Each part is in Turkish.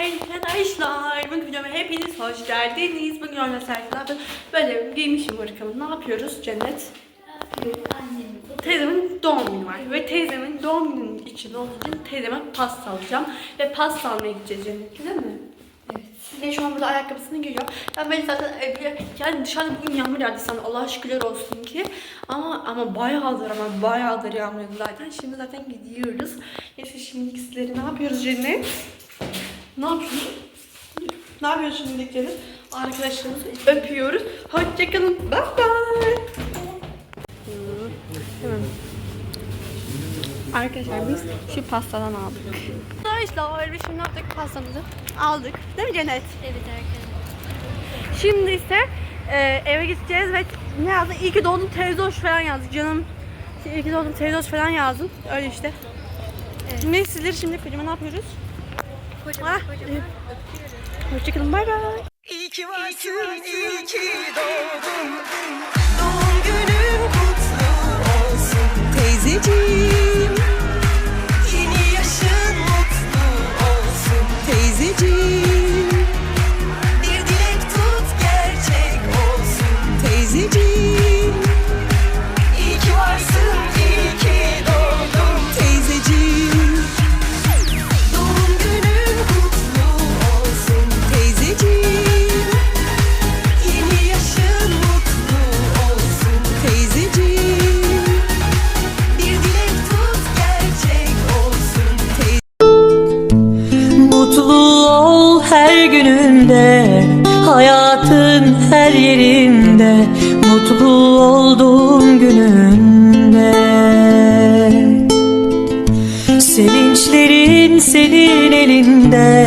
arkadaşlar. Bugün videoma hepiniz hoş geldiniz. Bugün arkadaşlar böyle giymişim bakalım. Ne yapıyoruz Cennet? Teyzemin doğum günü var ve teyzemin doğum günü için olduğu için teyzeme pasta alacağım. Ve pasta almaya gideceğiz Cennet değil mi? Evet. Ve şu an burada ayakkabısını giyiyor. Ben böyle zaten evde yani dışarıda bugün yağmur yağdı sana Allah şükürler olsun ki. Ama ama bayağıdır ama bayağıdır yağmur yağdı zaten. Şimdi zaten gidiyoruz. Neyse şimdi sizleri ne yapıyoruz Cennet? Ne yapıyoruz? Ne yapıyoruz şimdi Cennet? Arkadaşlarımızı öpüyoruz. Hoşçakalın. Bye bye. Hemen. Arkadaşlar biz şu pastadan aldık. Arkadaşlar biz şimdi yaptık pastamızı aldık. Değil mi Cennet? Evet arkadaşlar. Şimdi ise e, eve gideceğiz ve ne yazdı? İyi ki doğdun teyze hoş falan yazdık canım. İyi ki doğdun teyze hoş falan yazdım. Öyle işte. Evet. Şimdi sizleri şimdi kocaman ne yapıyoruz? Kocaman Ah, kocaman. Hoşçakalın bay bay. İyi ki varsın, iyi ki doğdun. Doğum günün kutlu olsun teyzeciğim. Yeni yaşın mutlu olsun teyzeciğim. Bir dilek tut gerçek olsun teyzeciğim. Her gününde, hayatın her yerinde. Mutlu olduğun gününde. Sevinçlerin senin elinde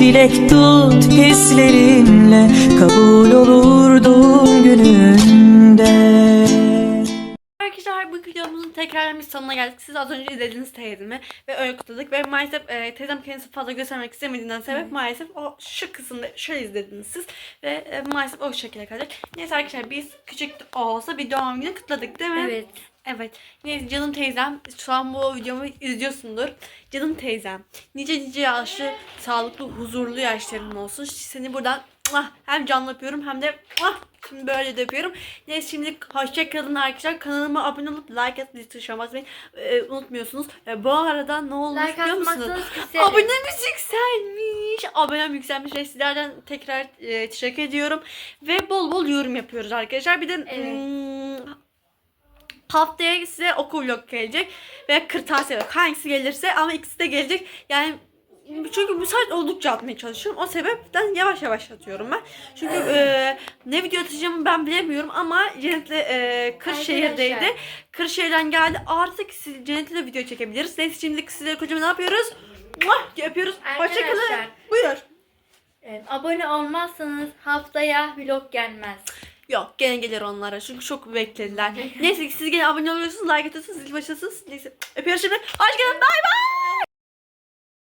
Dilek tut hislerinle Kabul olur doğum gününde Arkadaşlar bu videomuzun tekrardan bir sonuna geldik. Siz az önce izlediniz teyzemi ve öyle kutladık ve maalesef e, teyzem kendisi fazla göstermek istemediğinden sebep maalesef o şu kısımda şöyle izlediniz siz ve e, maalesef o şekilde kalacak. Neyse arkadaşlar biz küçük olsa bir doğum günü kutladık değil mi? Evet. Evet. Neyse canım teyzem şu an bu videomu izliyorsundur. Canım teyzem. Nice nice yaşlı, sağlıklı, huzurlu yaşların olsun. Seni buradan muah, hem canlı öpüyorum hem de muah, şimdi böyle de öpüyorum. Neyse şimdi hoşça kalın arkadaşlar. Kanalıma abone olup like atıp zil tuşuna basmayı e, unutmuyorsunuz. E, bu arada ne olmuş Like biliyor musunuz? Abonemiz yükselmiş. Abonem yükselmiş ve sizlerden tekrar e, teşekkür ediyorum. Ve bol bol yorum yapıyoruz arkadaşlar. Bir de Evet. hmm, haftaya size okul vlog gelecek ve kırtasiye vlog. Hangisi gelirse ama ikisi de gelecek. Yani çünkü müsait oldukça atmaya çalışıyorum. O sebepten yavaş yavaş atıyorum ben. Çünkü e, ne video atacağımı ben bilemiyorum ama Cennet'le e, Kırşehir'deydi. Kırşehir'den geldi. Artık siz- Cennet'le de video çekebiliriz. Neyse şimdi sizleri kocaman ne yapıyoruz? Muah! Öpüyoruz. Hoşçakalın. Arkadaşlar. Buyur. Evet, abone olmazsanız haftaya vlog gelmez. Yok gene gelir onlara çünkü çok beklediler. Neyse siz gene abone oluyorsunuz, like atıyorsunuz, zil başlasınız. Neyse öpüyoruz şimdi. Hoşçakalın. Bay bay.